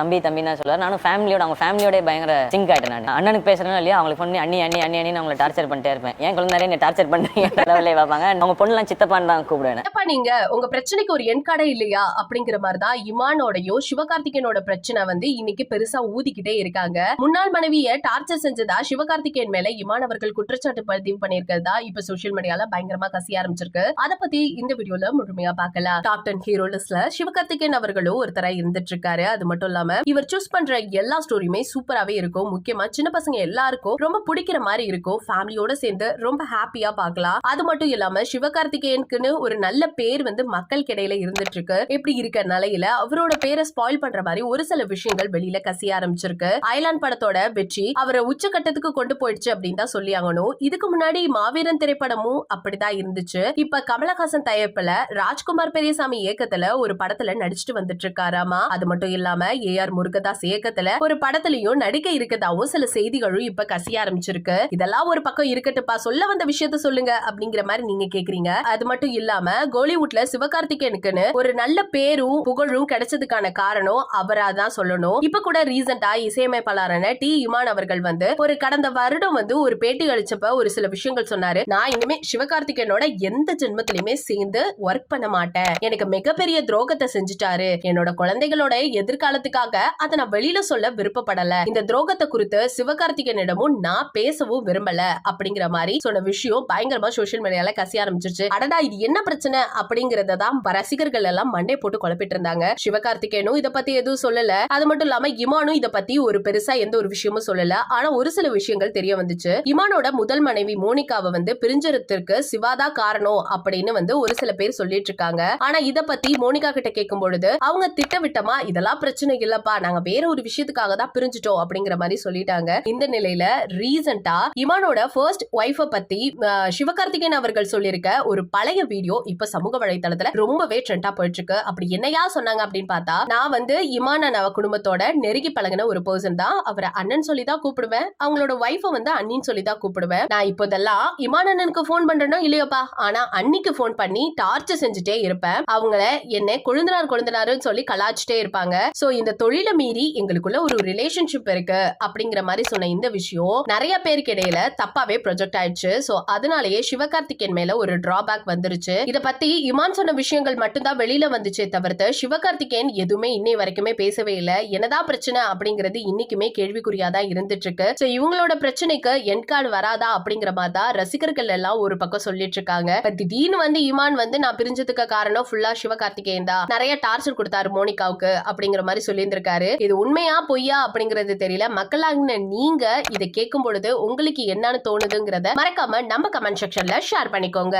தம்பி தம்பி தான் சொல்லுவார். நானும் ஃபேமிலியோட அவங்க ஃபேமிலியோட பயங்கர சிங்க் ஆகிட்டேன் நான். அண்ணனுக்கு பேசுறேன் இல்லையா அவங்களுக்கு பொண்ணு அண்ணி அண்ணி அண்ணி அண்ணி அவங்களை டார்ச்சர் பண்ணிட்டே இருப்பேன். என் குழந்தை நிறைய டார்ச்சர் பண்றீங்க? லெவலே பார்ப்பாங்க. அவங்க பொண்ணுலாம் சித்தப்பான்னு தான் கூப்பிடுவேன். என்னப்பா நீங்க? உங்க பிரச்சனைக்கு ஒரு எண் கடை இல்லையா? அப்படிங்கிற மாதிரி தான் இமானோடையும் சிவகார்த்திகேயனோட பிரச்சனை வந்து இன்னைக்கு பெருசா ஊதிக்கிட்டே இருக்காங்க. முன்னாள் மனைவிய டார்ச்சர் செஞ்சதா சிவகார்த்திகேயன் மேல இமான் அவர்கள் குற்றச்சாட்டு பதிவு பண்ணியிருக்கிறதா இப்ப சோஷியல் மீடியால பயங்கரமா கசிய ஆரம்பிச்சிருக்கு. அத பத்தி இந்த வீடியோல முழுமையா பார்க்கலாம். டாப் டென் ஹீரோ லிஸ்ட்ல சிவகார்த்திகேயன் அவர்களும் ஒருத்தரா இருந்துட்டு இருக்காரு. அது மட்டும் இல்லாம இவர் சூஸ் பண்ற எல்லா ஸ்டோரியுமே சூப்பராவே இருக்கும். முக்கியமா சின்ன பசங்க எல்லாருக்கும் ரொம்ப பிடிக்கிற மாதிரி இருக்கும். ஃபேமிலியோட சேர்ந்து ரொம்ப ஹாப்பியா பார்க்கலாம். அது மட்டும் இல்லாம சிவகார்த்திகேயனுக்குன்னு ஒரு நல்ல பேர் வந்து மக்கள் கிடையில இருந்துட்டு இருக்கு இப்படி இருக்க நிலையில அவரோட பேரை ஸ்பாயில் பண்ற மாதிரி ஒரு சில விஷயங்கள் வெளியில கசிய ஆரம்பிச்சிருக்கு. ஐலாண்ட் படத்தோட வெற்றி அவரை உச்சகட்டத்துக்கு கொண்டு போயிடுச்சு அப்படின்னு தான் சொல்லி ஆகணும். இதுக்கு முன்னாடி மாவீரன் திரைப்படமும் அப்படிதான் இருந்துச்சு. இப்ப கமலஹாசன் தயாரிப்புல ராஜ்குமார் பெரியசாமி இயக்கத்துல ஒரு படத்துல நடிச்சிட்டு வந்துட்டு இருக்காராமா அது மட்டும் இல்லாம ஏ ஆர் முருகதாஸ் இயக்கத்துல ஒரு படத்துலயும் நடிக்க இருக்கதாவும் சில செய்திகளும் இப்ப கசிய ஆரம்பிச்சிருக்கு. இதெல்லாம் ஒரு பக்கம் இருக்கட்டுப்பா சொல்ல வந்த விஷயத்த சொல்லுங்க அப்படிங்கிற மாதிரி நீங்க கேக்குறீங்க. அது மட்டும் இல்லாம கோலிவுட்ல சிவகார்த்திகேயனுக்குன்னு ஒரு நல்ல பேரும் புகழும் கிடைச்சதுக்கான காரணம் அவரா தான் சொல்லணும். இப்ப கூட ரீசெண்டா இசையமைப்பாளரான டி இமான் அவர்கள் வந்து ஒரு கடந்த வருடம் வந்து ஒரு பேட்டி அளிச்சப்ப ஒரு சில விஷயங்கள் சொன்னாரு. நான் இனிமே சிவகார்த்திகேயனோட எந்த ஜென்மத்திலயுமே சேர்ந்து ஒர்க் பண்ண மாட்டேன். எனக்கு மிகப்பெரிய துரோகத்தை செஞ்சுட்டாரு. என்னோட குழந்தைகளோட எதிர்காலத்துக்காக அதை நான் வெளியில சொல்ல விருப்பப்படல. இந்த துரோகத்தை குறித்து சிவகார்த்திகேயனிடமும் நான் பேசவும் விரும்பல அப்படிங்கிற மாதிரி சொன்ன விஷயம் பயங்கரமா சோசியல் மீடியால கசிய ஆரம்பிச்சிருச்சு. அடடா இது என்ன பிரச்சனை? அப்படிங்கறத தான் ரசிகர்கள் எல்லாம் மண்டே போட்டு குழப்பிட்டு இருந்தாங்க. சிவகார்த்திகேயனும் இத பத்தி எதுவும் சொல்லல. அது மட்டும் இல்லாம இமானும் இத பத்தி ஒரு பெருசா எந்த ஒரு விஷயமும் சொல்லல. ஆனா ஒரு சில விஷயங்கள் தெரிய வந்துச்சு. இமானோட முதல் மனைவி மோனிகாவை வந்து பிரிஞ்சறதுக்கு சிவாதா காரணம் அப்படின்னு வந்து ஒரு சில பேர் சொல்லிட்டு இருக்காங்க. ஆனா இத பத்தி மோனிகா கிட்ட கேட்கும் பொழுது அவங்க திட்டவிட்டமா இதெல்லாம் பிரச்சனை இல்லப்பா நாங்க வேற ஒரு விஷயத்துக்காக தான் பிரிஞ்சுட்டோம் அப்படிங்கிற மாதிரி சொல்லிட்டாங்க. இந்த நிலையில ரீசெண்டா இமானோட ஃபர்ஸ்ட் ஒய்ஃப பத்தி சிவகார்த்திகேயன் அவர்கள் சொல்லியிருக்க ஒரு பழைய வீடியோ இப்ப சமூக வலைத்தளத்துல ரொம்பவே ட்ரெண்டா போயிட்டு இருக்கு அப்படி என்னையா சொன்னாங்க அப்படின்னு பார்த்தா நான் வந்து இமான நவ குடும்பத்தோட நெருங்கி பழகின ஒரு பர்சன் தான். அவரை அண்ணன் சொல்லி தான் கூப்பிடுவேன். அவங்களோட ஒய்ஃபை வந்து அண்ணின்னு சொல்லி தான் கூப்பிடுவேன். நான் இப்போதெல்லாம் இமான அண்ணனுக்கு போன் பண்றேனோ இல்லையோப்பா? ஆனா அன்னிக்கு போன் பண்ணி டார்ச்சர் செஞ்சுட்டே இருப்பேன். அவங்கள என்ன கொழுந்தனார் கொழுந்தனாருன்னு சொல்லி கலாச்சிட்டே இருப்பாங்க. சோ இந்த தொழிலை மீறி எங்களுக்குள்ள ஒரு ரிலேஷன்ஷிப் இருக்கு அப்படிங்கிற மாதிரி சொன்ன இந்த விஷயம் நிறைய பேருக்கு இடையில தப்பாவே ப்ரொஜெக்ட் ஆயிடுச்சு. சோ அதனாலயே சிவகார்த்திகேயன் மேல ஒரு டிராபேக் வந்துருச்சு. இத பத்தி இமான் சொன்ன விஷயங்கள் மட்டும்தான் வெளியில வந்துச்சே தவிர்த்து சிவகார்த்திகேயன் எதுவுமே இன்னை வரைக்குமே பேசவே இல்ல. என்னதான் பிரச்சனை அப்படிங்கிறது இன்னைக்குமே கேள்விக்குறியா தான் இருந்துட்டு இருக்கு சோ இவங்களோட பிரச்சனைக்கு என் கார்டு வராதா அப்படிங்கிற மாதிரி தான் ரசிகர்கள் எல்லாம் ஒரு பக்கம் சொல்லிட்டு இருக்காங்க. திடீர்னு வந்து இமான் வந்து நான் பிரிஞ்சதுக்கு காரணம் ஃபுல்லா சிவகார்த்திகேயன் தான். நிறைய டார்ச்சர் கொடுத்தாரு மோனிகாவுக்கு அப்படிங்கிற மாதிரி சொல்லி சொல்லியிருந்திருக்காரு இது உண்மையா பொய்யா அப்படிங்கறது தெரியல. மக்களாகின நீங்க இதை கேட்கும் பொழுது உங்களுக்கு என்னன்னு தோணுதுங்கிறத மறக்காம நம்ம கமெண்ட் செக்ஷன்ல ஷேர் பண்ணிக்கோங்க.